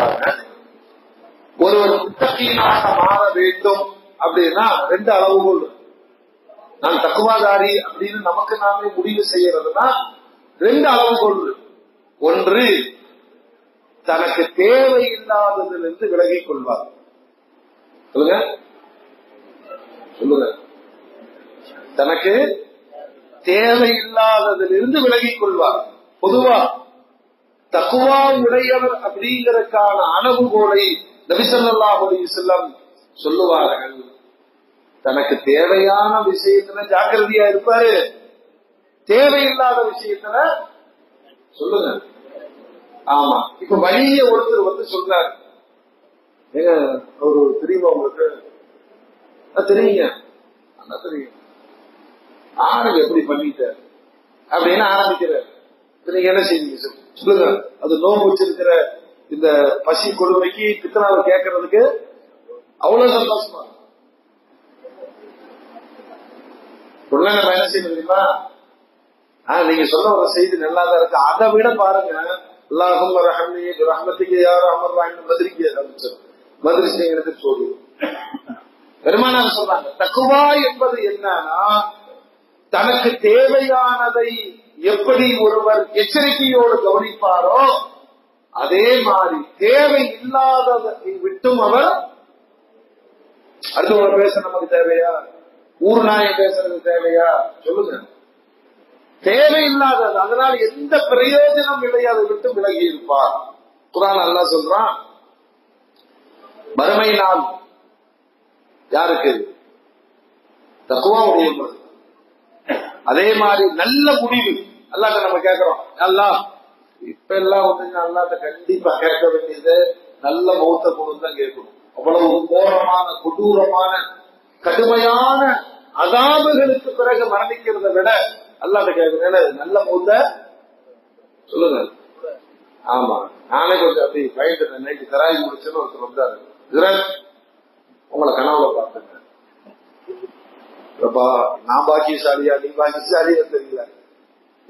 சொல்றாங்க. ஒருவர் முத்தகீனாக மாற வேண்டும் அப்படின்னா ரெண்டு அளவுகள் நான் தக்குவாதாரி அப்படின்னு நமக்கு நாமே முடிவு செய்யறதுன்னா ரெண்டு அளவுகள் ஒன்று தனக்கு தேவையில்லாததிலிருந்து விலகிக் கொள்வார். சொல்லுங்க. சொல்லுங்க. தனக்கு தேவையில்லாததிலிருந்து விலகிக் கொள்வார். பொதுவா தக்குவா உடையவர் அப்படிங்கறதுக்கான அளவுகோலை நபிசல்லாஹுடைய செல்லம் சொல்லுவார்கள். தனக்கு தேவையான விஷயத்துல ஜாக்கிரதையா இருப்பாரு. தேவையில்லாத விஷயத்துல சொல்லுங்க. ஆமா. இப்ப வழிய ஒருத்தர் வந்து சொல்றாரு. ஏங்க ஒரு தெரியுமா உங்களுக்கு? தெரியுங்க. தெரியும். ஆளுங்க எப்படி பண்ணிட்டாரு? அப்படின்னு ஆரம்பிக்கிறார். நீங்க என்ன செய்வீங்க சார்? சொல்லுங்க. அது நோம்பு வச்சிருக்கிற இந்த பசி கொடுமைக்கு பித்தனாவை கேட்கறதுக்கு அவ்வளவு சந்தோஷமா? உடனே நம்ம என்ன செய்யணும் தெரியுமா? ஆஹ் நீங்க சொல்ல ஒரு செய்தி நல்லா தான் இருக்கு. அதை விட பாருங்க. அல்லாஹும் ரஹமி ரஹமத்துக்கு யார் அமர் ராயின் மதுரிக்கு ஆரம்பிச்சார் மதுரை செய்யறது சொல்லு பெருமானார் சொல்றாங்க தக்குவா என்பது என்னன்னா தனக்கு தேவையானதை எப்படி ஒருவர் எச்சரிக்கையோடு கவனிப்பாரோ அதே மாதிரி தேவை இல்லாததை விட்டும் அவர் அடுத்தவங்க பேச நமக்கு தேவையா? ஊர் நாயம் பேசுறது தேவையா? சொல்லுங்க. தேவையில்லாதது அதனால் எந்த பிரயோஜனம் இல்லை அதை விட்டு விலகி இருப்பார். குரான் அல்லா சொல்றான் மறுமை நாள் யாருக்கு? தக்குவா உடையவர்கள் அதே மாதிரி நல்ல முடிவு அல்லாட்ட நம்ம கேட்கிறோம் நல்லா. இப்ப எல்லாம் வந்து அல்லாட்ட கண்டிப்பா கேட்க வேண்டியது நல்ல மௌத்த கொடுத்தான் கேட்கணும். அவ்வளவு கோரமான கொடூரமான கடுமையான அதாபுகளுக்கு பிறகு மரணிக்கிறத விட அல்லாட்ட கேட்கிறேன் நல்ல மௌத்த சொல்லுங்க. ஆமா. நானே கொஞ்சம் அப்படி பயந்து நைட்டு தராய் முடிச்சுன்னு ஒருத்தர் வந்தாரு. உங்களை கனவுல பார்த்தேன் அப்பா நான் பாக்கியசாலியா நீ பாக்கியசாலியா தெரியல.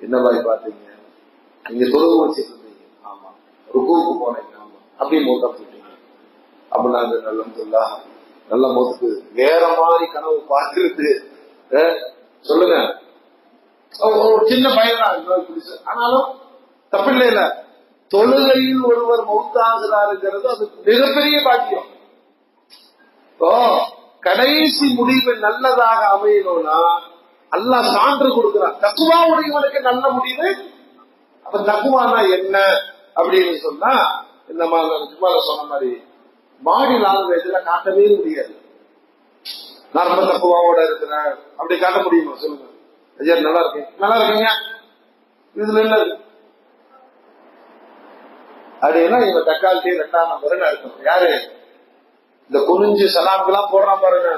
என்ன மாதிரி பாத்தீங்க? நீங்க தொழுவு வச்சுட்டு இருந்தீங்க. ஆமா. ருக்குவுக்கு போனீங்க ஆமா. அப்படியே மூத்தா போயிட்டீங்க. அப்படின்னா அது நல்ல முதல்லா நல்ல மூத்துக்கு வேற மாதிரி கனவு பார்க்கிறது சொல்லுங்க. ஒரு- ஒரு சின்ன பையன் தான் ஆனாலும் தப்பில்லை இல்ல. தொழுகையில் ஒருவர் மௌத்தாகிறாருங்கிறது அது மிகப்பெரிய பாக்கியம். இப்போ கடைசி முடிவு நல்லதாக அமையணும்னா அல்லாஹ் சான்று கொடுக்கிறான். தக்குவா உடையவனுக்கு நல்ல முடிவு? அப்ப தக்குவானா என்ன? அப்படின்னு சொன்னா இந்த மாதிரி சொன்ன மாதிரி பாடி லாங்குவேஜ்ல காட்டவே முடியாது. நான் ரொம்ப தக்குவாவோட இருக்கிறேன். அப்படி காட்ட முடியுமா? சொல்லுங்க. ஐயா நல்லா இருக்கேன் நல்லா இருக்கீங்க? இதுல என்ன இருக்கு அப்படின்னா இவன் தக்காளி ரெண்டாம் நம்பர் இருக்கணும் யாரு? இந்த குனிஞ்சு சலாம்கெல்லாம் போடுறான் பாருங்க.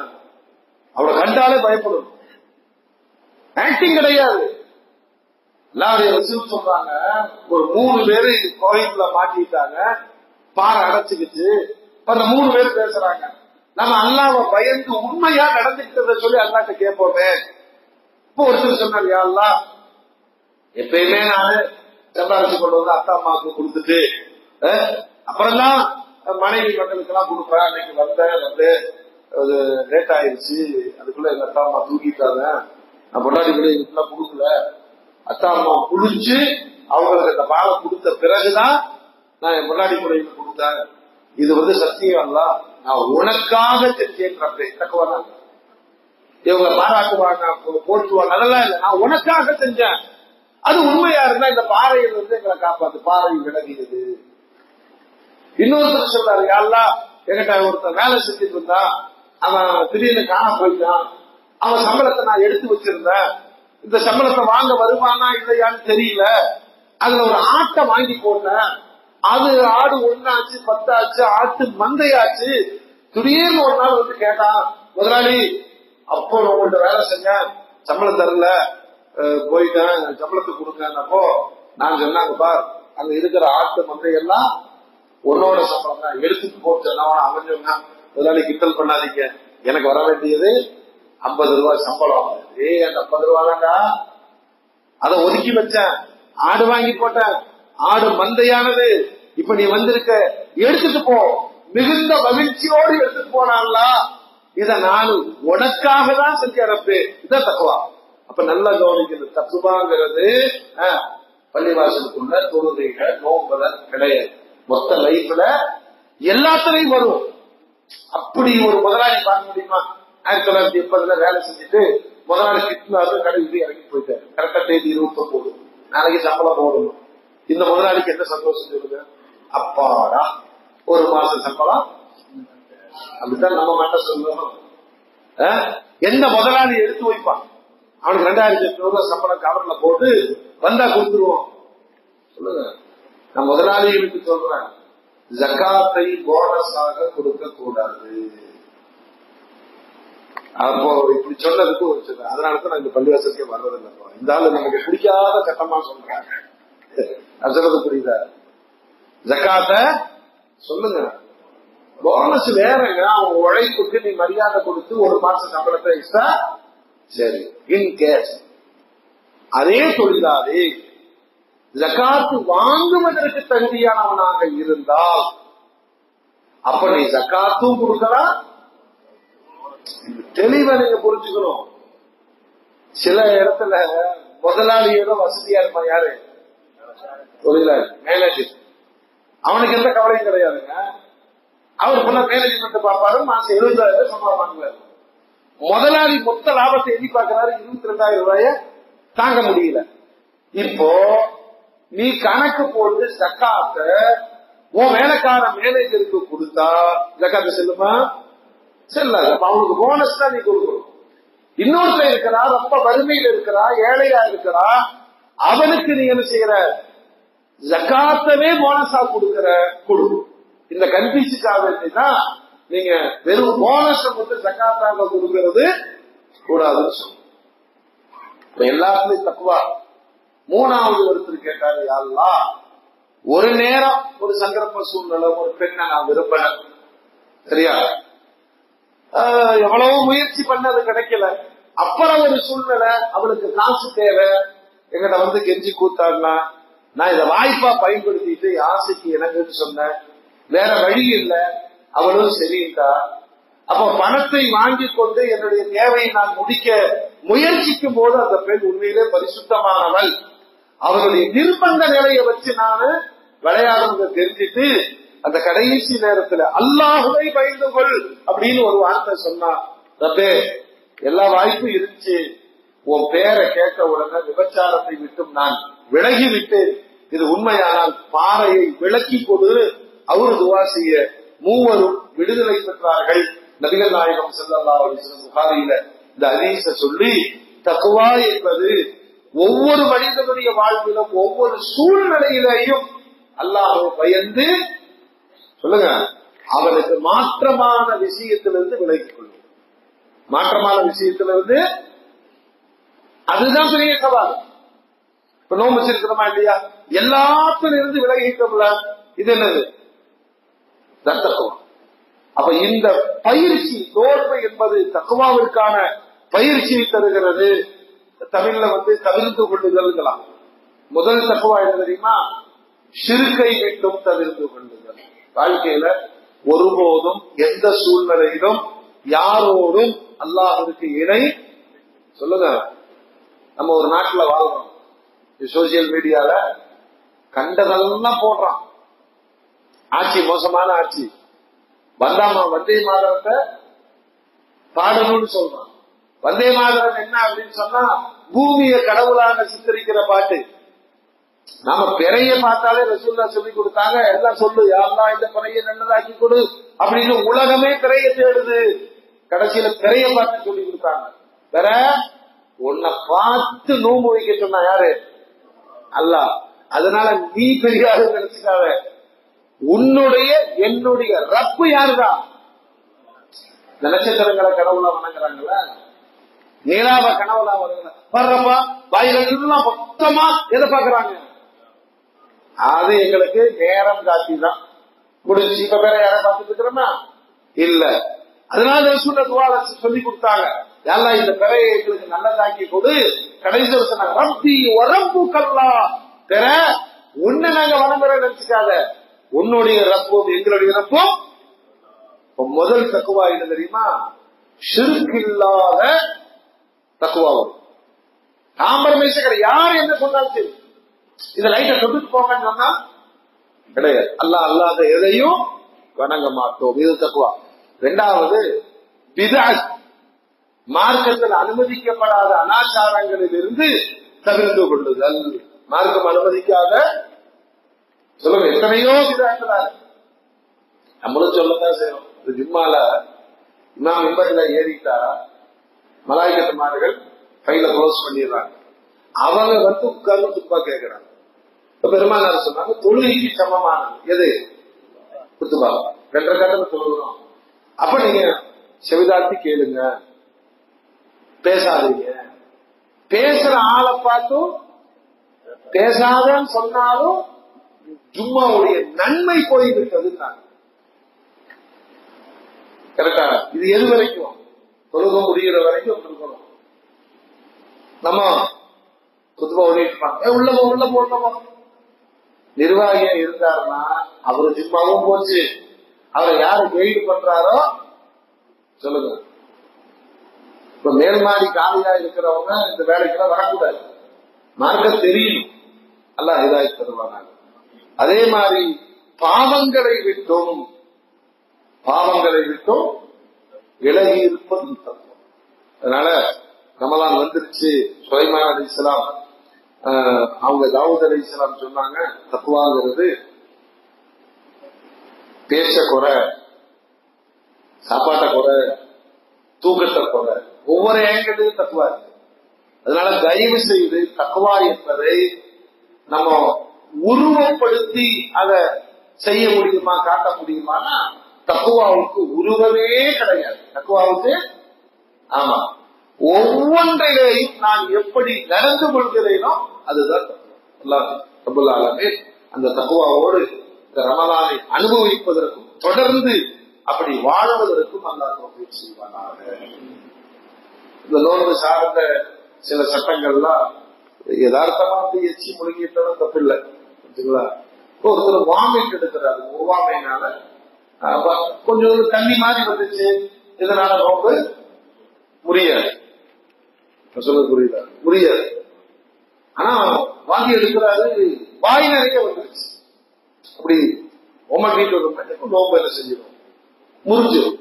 அவனை கண்டாலே பயப்படும். ஆக்டிங் கிடையாது. எல்லாருடைய சொல்றாங்க. ஒரு மூணு பேரு கோயிலுக்குள்ள மாட்டிட்டாங்க பாறை அடைச்சுக்கிட்டு. அந்த மூணு பேர் பேசுறாங்க. நம்ம அல்லாவ பயந்து உண்மையா நடந்துக்கிட்டத சொல்லி அல்லாட்ட கேட்போமே. இப்போ ஒருத்தர் சொன்னார் யா எப்பயுமே நானு சம்பாரிச்சு கொண்டு வந்து அத்தா அம்மாவுக்கு கொடுத்துட்டு அஹ், அப்புறம்தான் மனைவி மக்களுக்கு எல்லாம் கொடுப்பேன். அன்னைக்கு வந்தேன் வந்து லேட் ஆயிருச்சு. அதுக்குள்ள எங்க அத்தா அம்மா தூக்கிட்டாங்க நான் பொண்டாடி கூட இதுக்குள்ள கொடுக்கல. அத்தா அம்மா குளிச்சு அவங்களுக்கு அந்த பாலை கொடுத்த பிறகுதான் நான் என் பொண்டாடி முறையில் கொடுத்தேன். இது வந்து சத்தியம் அல்ல. நான் உனக்காக செஞ்சேன் தக்குவானா இவங்க பாராட்டுவாங்க அவங்க போட்டுவாங்க அதெல்லாம் இல்லை. நான் உனக்காக செஞ்சேன். அது உண்மையா இருந்தா இந்த பாறையில இருந்து எங்களை காப்பாத்து. பாறை விலகியது இன்னொருத்தர் சொல்றாரு யாரெல்லாம் என்கிட்ட ஒருத்தர் வேலை செஞ்சுட்டு இருந்தா அவன் திடீர்னு காண போயிட்டான். அவன் சம்பளத்தை நான் எடுத்து வச்சிருந்தேன். இந்த சம்பளத்தை வாங்க வருவானா இல்லையான்னு தெரியல. அதுல ஒரு ஆட்டை வாங்கி போட்டேன். அது ஆடு ஒன்னாச்சு பத்தாச்சு ஆட்டு மந்தையாச்சு. திடீர்னு ஒரு நாள் வந்து கேட்டான் முதலாளி அப்போ நான் உங்கள்ட்ட வேலை செஞ்சேன். சம்பளம் தரல. அஹ் போயிட்டேன். சம்பளத்தை கொடுங்கன்னப்போ நான் சொன்னாங்க பார் அங்க இருக்கிற ஆட்டு மந்தையெல்லாம் உன்னோட சம்பளம் தான். எடுத்துட்டு போட்டு சொன்னவன அவன் சொன்னான். முதலாளி கிண்டல் பண்ணாதீங்க. எனக்கு வர வேண்டியது ஐம்பது ரூபாய் சம்பளம். ஏய் அந்த ஐம்பது ரூபா தான்டா அதை ஒதுக்கி வச்சேன். ஆடு வாங்கி போட்டேன். ஆடு மந்தையானது. இப்ப நீ வந்திருக்க எடுத்துட்டு போ. மிகுந்த மகிழ்ச்சியோடு எடுத்துட்டு போனான்ல. இத நான் உனக்காக தான் செஞ்சறப்பு இதான் தக்குவா. அப்ப நல்லா கவனிக்கிறது தக்குவாங்கிறது பள்ளிவாசலுக்குள்ள தொழுகைகள் நோம்பல கிடையாது. மொத்த லைஃப்ல எல்லாத்துலையும் வரும். அப்படி ஒரு முதலாளி பார்க்க முடியுமா? ஆயிரத்தி தொள்ளாயிரத்தி எண்பதுல வேலை செஞ்சுட்டு முதலாளி கிட்னாரு கடைசி இறங்கி போயிட்டாரு. கரெக்டா தேதி இருபத்தி ஒன்பது நாளைக்கு சம்பளம் போடணும். இந்த முதலாளிக்கு என்ன சந்தோஷம் சொல்லுங்க அப்பாடா ஒரு மாசம் சம்பளம். அப்படித்தான் நம்ம மட்டும் சொல்லணும். எந்த முதலாளி எடுத்து வைப்பான்? அவனுக்கு ரெண்டாயிரத்தி எட்நூறு ரூபாய் சம்பளம் கவர்ல போட்டு வந்தா கொடுத்துருவோம். சொல்லுங்க. நான் முதலாளிகளுக்கு சொல்றேன். ஜக்காத்தை போனஸாக கொடுக்க கூடாது அப்போ இப்படி சொன்னதுக்கு ஒரு சில அதனால தான் நான் இந்த பள்ளிவாசலுக்கே வர்றதில்லை. இந்த ஆளு நமக்கு பிடிக்காத சட்டமா சொல்றாங்க. நான் சொல்றது புரியுதா? ஜக்காத்த சொல்லுங்க. போனஸ் வேறங்க அவங்க உழைப்புக்கு நீ மரியாதை கொடுத்து ஒரு மாசம் சம்பளத்தை எக்ஸ்ட்ரா சரி. இன் கேஸ் அதே தொழிலாளி ஜக்காத்து வாங்குவதற்கு தகுதியானவனாக இருந்தால் அப்ப நீ ஜக்காத்தும் கொடுக்கலாம் தெளிவா நீங்க புரிஞ்சுக்கணும். சில இடத்துல முதலாளி ஏதோ வசதியா இருப்பான் யாரு? தொழிலாளி மேலாஜர் அவனுக்கு எந்த கவலையும் கிடையாதுங்க. அவர் ஃபுல்லா மேனேஜ்மெண்ட் பார்ப்பாரு மாசம் எழுபதாயிரம் சம்பளம் வாங்குவாரு. முதலாளி மொத்த லாபத்தை எண்ணி பார்க்கிறாரு இருபத்தி ரெண்டாயிரம் ரூபாய தாங்க முடியல. இப்போ நீ கணக்கு போட்டு சக்காத்த உன் வேலைக்கார மேனேஜருக்கு கொடுத்தா ஜக்காத்த செல்லுமா? செல்லாது அப்ப அவனுக்கு போனஸ் தான் நீ கொடுக்கணும். இன்னொருத்தர் இருக்கிறா ரொம்ப வறுமையில் இருக்கிறா ஏழையா இருக்கிறா அவனுக்கு நீ என்ன செய்யற? ஜக்காத்தவே போனஸா கொடுக்கிற கொடு. இந்த கன்ஃபியூஸுக்காக வேண்டிதான் நீங்க வெறும் போனஸ் மட்டும் ஜக்காத்தாக கொடுக்கிறது கூடாதுன்னு சொல்லுங்க இப்ப எல்லாத்துலயும் தக்குவா? மூணாவது ஒருத்தர் கேட்டாரு யாருலாம் ஒரு நேரம் ஒரு சந்தர்ப்ப சூழ்நிலை ஒரு பெண்ணை நான் விரும்பல. சரியா? எவ்வளவு முயற்சி பண்ணது கிடைக்கல. அப்புறம் ஒரு சூழ்நிலை அவளுக்கு காசு தேவை. எங்கிட்ட வந்து கெஞ்சி கூத்தாடினா நான் இதை வாய்ப்பா பயன்படுத்திட்டு ஆசைக்கு எனக்குன்னு சொன்னேன். வேற வழி இல்லை. அவளும் சரியிட்டா. அப்ப பணத்தை வாங்கி கொண்டு என்னுடைய தேவையை நான் முடிக்க முயற்சிக்கும் போது அந்த பெண் உண்மையிலே பரிசுத்தமானவள். அவருடைய நிர்பந்த நிலையை வச்சு நான் விளையாடுறத தெரிஞ்சுட்டு அந்த கடைசி நேரத்துல அல்லாஹுவை பயந்து கொள் அப்படின்னு ஒரு வார்த்தை சொன்னா ரப்பே எல்லா வாய்ப்பும் இருந்துச்சு. உன் பேரை கேட்ட உடனே விபச்சாரத்தை விட்டும் நான் விலகி விட்டேன் இது உண்மையானால் பாறையை விளக்கி கொடு. அவரு துவா செய்ய மூவரும் விடுதலை பெற்றார்கள். நபிகள் நாயகம் செல்லல்லா புகாரியில இந்த அதீச சொல்லி தக்குவா என்பது ஒவ்வொரு மனிதனுடைய வாழ்விலும் ஒவ்வொரு சூழ்நிலையிலையும் அல்லாஹ் பயந்து சொல்லுங்க. அவனுக்கு மாற்றமான விஷயத்திலிருந்து விலகிக் கொள்ளும். மாற்றமான விஷயத்திலிருந்து அதுதான் பெரிய சவால். இப்ப நோம்பு வச்சிருக்கிறோமா இல்லையா? எல்லாத்துல இருந்து விலகிட்டோம்ல இது என்னது? தத்தத்துவம் அப்ப இந்த பயிற்சி நோன்பு என்பது தக்குவாவிற்கான பயிற்சியை தருகிறது. தமிழ்ல வந்து தவிர்த்து கொள்ளுதல்களாம். முதல் தக்குவா என்ன தெரியுமா? சிறுக்கை மீண்டும் தவிர்த்து கொள்ளுதல். வாழ்க்கையில ஒருபோதும் எந்த சூழ்நிலையிலும் யாரோடும் அல்லாஹருக்கு இணை சொல்லுங்க. நம்ம ஒரு நாட்டுல வாழ்றோம். சோசியல் மீடியால கண்டதெல்லாம் போடுறான். ஆட்சி மோசமான ஆட்சி. வந்தாமா வந்தே மாதவத்தை பாடணும்னு சொல்றான். வந்தே மாதவன் என்ன அப்படின்னு சொன்னா பூமியை கடவுளாக சித்தரிக்கிற பாட்டு. நாம பிறைய பார்த்தாலே ரசூல்லா சொல்லி கொடுத்தாங்க. எல்லாம் சொல்லு. யாரெல்லாம் இந்த பிறைய நல்லதாக்கி கொடு அப்படின்னு உலகமே பிறைய தேடுது. கடைசியில பிறைய பார்த்து சொல்லி கொடுத்தாங்க. வேற உன்னை பார்த்து நோம்பு வைக்க சொன்னா யாரு? அல்ல அதனால நீ பெரிய ஆளு நினைச்சுக்காத. உன்னுடைய என்னுடைய ரப்பு யாருதான் இந்த நட்சத்திரங்களை கடவுளா வணங்குறாங்களா நீலாவ கனவுலாம் வணங்குறாங்க வர்றப்பா வாயிலாம் மொத்தமா எதை பாக்குறாங்க அது எங்களுக்கு நேரம் காட்டி தான் முடிஞ்சு இப்ப வேற யாரை பார்த்துட்டு இருக்கிறோமா? இல்ல. அதனால சொன்ன துவால சொல்லி கொடுத்தாங்க. எல்லாம் இந்த பிறையை எங்களுக்கு நல்லதாக்கி கொடு. கடைசி வருஷம் ரப்பி உரம்பு கல்லா பெற உன்னை நாங்க வளம்புற நினைச்சுக்காத. உன்னுடைய ரப்பும் எங்களுடைய ரப்பும். முதல் தக்குவா என்ன தெரியுமா? ஷிர்க் இல்லாத தக்குவா வரும். காம்பரமைஸ் யார் என்ன சொன்னாலும் சரி. இந்த லைட்டை தொட்டுட்டு போங்கன்னு சொன்னா கிடையாது. அல்லாஹ் அல்லாத எதையும் வணங்க மாட்டோம். இது தக்குவா ரெண்டாவது பிதாத் மார்க்கத்தில் அனுமதிக்கப்படாத அனாச்சாரங்களில் இருந்து தவிர்த்து கொள்ளுதல். மார்க்கம் அனுமதிக்காத சொல்லுங்க எத்தனையோ விதாக்கிறார் நம்மளும் சொல்லத்தான் செய்யணும் இது ஜும்மால இமாம் இம்பர்ல ஏறிட்டா மலாய்கட்டுமார்கள் கையில க்ளோஸ் பண்ணிடுறாங்க. அவங்க வந்து உட்கார்ந்து துப்பா கேட்கிறாங்க பெருமானார் சொன்னாங்க? தொழுகைக்கு சமமானது. எது? குத்துபா. ரெண்டரை கட்டத்தை தொழுகிறோம். அப்ப நீங்க செவிதாத்தி கேளுங்க. பேசாதீங்க. பேசுற ஆளை பார்த்தும் பேசாதன்னு சொன்னாலும் ஜும்மாவுடைய நன்மை போய்விட்டது தான். கரெக்டா? இது எது வரைக்கும்? தொழுக முடிகிற வரைக்கும் இருக்கணும். நம்ம குத்துபா ஓடிட்டு உள்ள உள்ள போ உள்ள போ. நிர்வாகியா இருந்தாருன்னா அவரு ஜிம்மாவும் போச்சு. அவரை யாரு கைடு பண்றாரோ சொல்லுங்க. இப்ப மேல்மாடி காலியா இருக்கிறவங்க இந்த வேலைக்கெல்லாம் வரக்கூடாது. மார்க்க தெரியும். அல்ல இதாகி தருவாங்க அதே மாதிரி பாவங்களை விட்டும் பாவங்களை விட்டும் விலகி இருப்பதும் அதனால ரமலான் வந்துருச்சு சுயமான அலி இஸ்லாம் அவங்க தாவூத் அலி இஸ்லாம் சொன்னாங்க தக்குவாங்கிறது பேச்ச குறை சாப்பாட்டை குறை தூக்கத்தை குறை. ஒவ்வொரு ஏங்கிலையும் தக்குவா இருக்கு. அதனால தயவு செய்து தக்குவா என்பதை நம்ம உருவப்படுத்தி அதை செய்ய முடியுமா காட்ட முடியுமானா தக்குவாவுக்கு உருவமே கிடையாது. தக்குவாவுக்கு ஆமா ஒவ்வொன்றிலேயும் நான் எப்படி நடந்து கொள்கிறேனோ அதுதான் தப்புல்லாமே அந்த தகுவாவோடு இந்த ரமலானை அனுபவிப்பதற்கும் தொடர்ந்து அப்படி வாழ்வதற்கும் அல்லா செய்வானாக. இந்த நோன்பு சார்ந்த சில சட்டங்கள்லாம் யதார்த்தமா வந்து எச்சி முழுங்கிட்டாலும் தப்பில்லை. புரிஞ்சுங்களா? ஒருத்தர் வாமிட் எடுக்கிறாரு. ஒவ்வாமைனால கொஞ்சம் தண்ணி மாதிரி வந்துச்சு. இதனால ரொம்ப முடியாது சொல்ல புரியுதா? புரியாது. ஆனா வாங்கி எடுக்கிறாரு வாய் நிறைய வந்துருச்சு. அப்படி ஒமட்டிட்டு ஒரு நோம்பு என்ன செஞ்சிடும் முறிஞ்சிடும்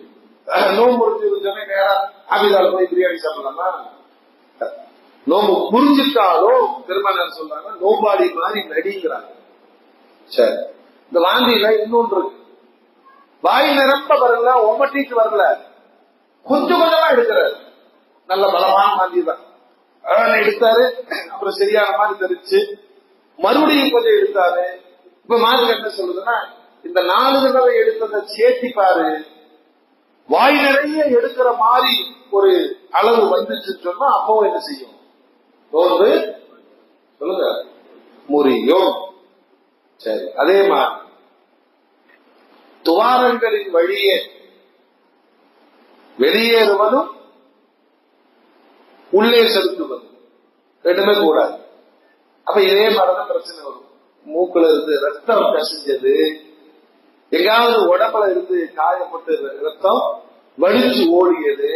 நோம்பு முறிஞ்சிருச்சோன்னே நேரா ஆபிதால போய் பிரியாணி சாப்பிடலாமா? நோம்பு புரிஞ்சுட்டாலும் பெருமாள் சொல்றாங்க நோம்பாடி மாதிரி நடிங்கிறாங்க சரி. இந்த வாந்தியில இன்னொன்று இருக்கு. வாய் நிரம்ப வரல உமட்டிட்டு வரல. கொஞ்சம் கொஞ்சமா எடுக்கிறாரு. நல்ல பலமான மாதிரி தான் எடுத்தாரு. அப்புறம் சரியான மாதிரி தெரிச்சு மறுபடியும் கொஞ்சம் எடுத்தாரு. இப்ப மாதிரி என்ன சொல்லுதுன்னா இந்த நாலு தடவை எடுத்ததை சேர்த்தி பாரு. வாய் நிறைய எடுக்கிற மாதிரி ஒரு அளவு வந்துச்சுன்னு சொன்னா அப்பவும் என்ன செய்யும்? தோன்று சொல்லுங்க. முறியும். சரி அதே மாதிரி. துவாரங்களின் வழியே வெளியேறுவதும் உள்ளே செலுத்துவது ரெண்டுமே கூடாது அப்ப இதே மாதிரிதான் பிரச்சனை வரும். மூக்குல இருந்து ரத்தம் கசிஞ்சது. எங்காவது உடம்புல இருந்து காயப்பட்டு ரத்தம் வடிச்சு ஓடியது.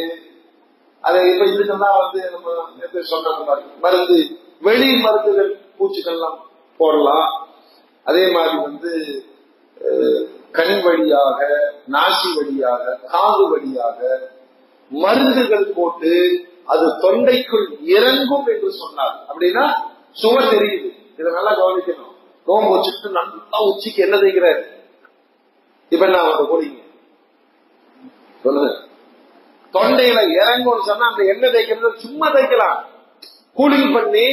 அதை இப்ப இதுக்கெல்லாம் வந்து நம்ம சொல்ற மாதிரி மருந்து வெளி மருந்துகள் பூச்சிகள்லாம் போடலாம். அதே மாதிரி வந்து கண் வழியாக நாசி வழியாக காது வழியாக மருந்துகள் போட்டு அது தொண்டைக்குள் இறங்கும் என்று சொன்னார். அப்படின்னா சுவர் தெரியுது. இதை நல்லா கவனிக்கணும். நோம்பு வச்சுட்டு நல்லா உச்சிக்கு என்ன செய்கிறார்? இப்ப நான் அவங்க போறீங்க சொல்லுங்க. தொண்டையில இறங்கும்னு சொன்னா அந்த எண்ணெய் தேய்க்கிறது சும்மா தைக்கலாம் கூலிங் பண்ணி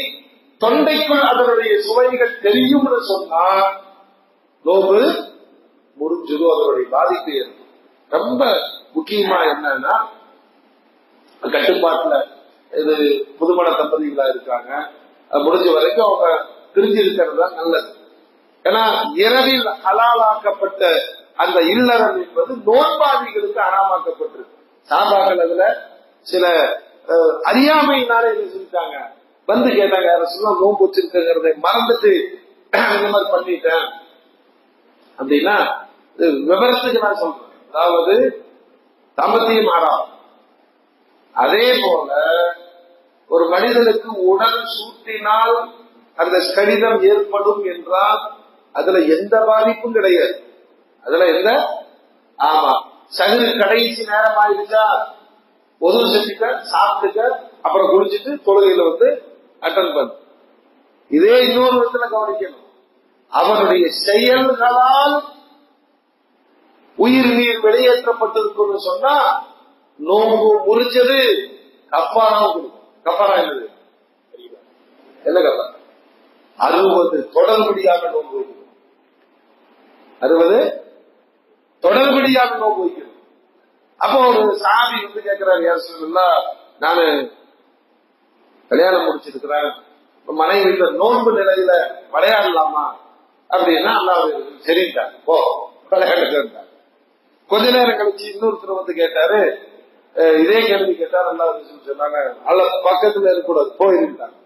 தொண்டைக்குள் அதனுடைய சுவைகள் தெரியும்னு சொன்னா நோம்பு முறிஞ்சிடும் அதனுடைய பாதிப்பு ரொம்ப முக்கியமா என்னன்னா கட்டுப்பாட்டுல இது புதுமண தம்பதிகளா இருக்காங்க. அது முடிஞ்ச வரைக்கும் அவங்க பிரிஞ்சு இருக்கிறது தான் நல்லது. ஏன்னா இரவில் ஹலாலாக்கப்பட்ட அந்த இல்லறம் என்பது நோன்பாதிகளுக்கு அறாமாக்கப்பட்டிருக்கு சாபாக்கள் அதுல சில அறியாமையினால என்ன செஞ்சாங்க வந்து கேட்டாங்க யார நோன்பு வச்சிருக்கிறத மறந்துட்டு இந்த மாதிரி பண்ணிட்டேன். அப்படின்னா இது விவரத்துக்கு நான் சொல்றேன். அதாவது தாம்பத்தியம் ஆறாம். அதே போல ஒரு மனிதனுக்கு உடல் சூட்டினால் அந்த கடிதம் ஏற்படும் என்றால் அதுல எந்த பாதிப்பும் கிடையாது. அதுல எந்த ஆமா. சகுரு கடைசி நேரம் ஆயிடுச்சா? பொது செஞ்சுக்க சாப்பிட்டுக்க அப்புறம் குளிச்சுட்டு தொழுகையில வந்து அட்டன் பண்ணு. இதே இன்னொரு விதத்துல கவனிக்கணும். அவனுடைய செயல்களால் உயிர் நீர் வெளியேற்றப்பட்டிருக்குன்னு சொன்னா நோம்பு முறிஞ்சது கப்பாராவும் கொடுக்கும். கப்பாரா என்னது? என்ன கப்பா அறுபது தொடர்படியாக நோன்பு வைக்கணும். அறுபது தொடர்படியாக நோன்பு வைக்கணும். அப்போ ஒரு சாமி வந்து கேட்கிறாரு யார் சொல்லலாம் நானு கல்யாணம் முடிச்சிருக்கிறேன். மனைவி வீட்டுல நோன்பு நிலையில விளையாடலாமா? அப்படின்னா அல்லாவது சரிட்டாங்க போ விளையாடுங்க கொஞ்ச நேரம் கழிச்சு இன்னொருத்தர் வந்து கேட்டாரு இதே கேள்வி கேட்டாரு இருந்துச்சுன்னு சொன்னாங்க. அல்ல பக்கத்துல இருக்கக்கூடாது. போயிருந்தாங்க.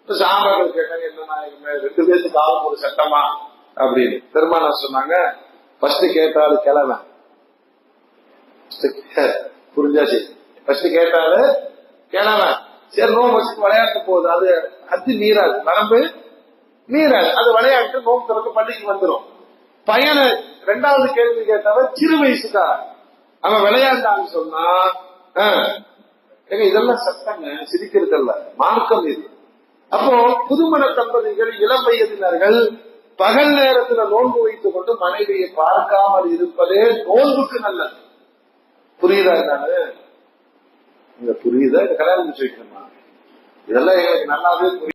இப்ப சாம்பார்கள் கேட்டாங்க என்னன்னா ரெண்டு பேருக்கு ஆகும் ஒரு சட்டமா? அப்படின்னு. பெருமானார் சொன்னாங்க ஃபர்ஸ்ட் கேட்டாரு கிழமை. புரிஞ்சாச்சு. ஃபர்ஸ்ட் கேட்டாலு கிழமை. சரி நோம்பு வச்சுட்டு விளையாட்டு போகுது. அது அத்து மீறாது வரம்பு மீறாது அது விளையாட்டு நோம்பு திறக்க பள்ளிக்கு வந்துடும் பையனை ரெண்டாவது கேள்வி கேட்டாவ சிறு வயசுக்காரன். அவன் விளையாண்டான்னு சொன்னா ஏங்க இதெல்லாம் சட்டங்க சிரிக்கிறது அல்ல மார்க்கம் இது. அப்போ புதுமண தம்பதிகள் இளம் வயதினர்கள் பகல் நேரத்துல நோன்பு வைத்துக் கொண்டு மனைவியை பார்க்காமல் இருப்பதே நோன்புக்கு நல்லது. புரியுதா என்னன்னு? புரியுதா? இந்த கல்யாணம் முடிச்சு வைக்கணுமா? இதெல்லாம் எங்களுக்கு நல்லாவே புரியும்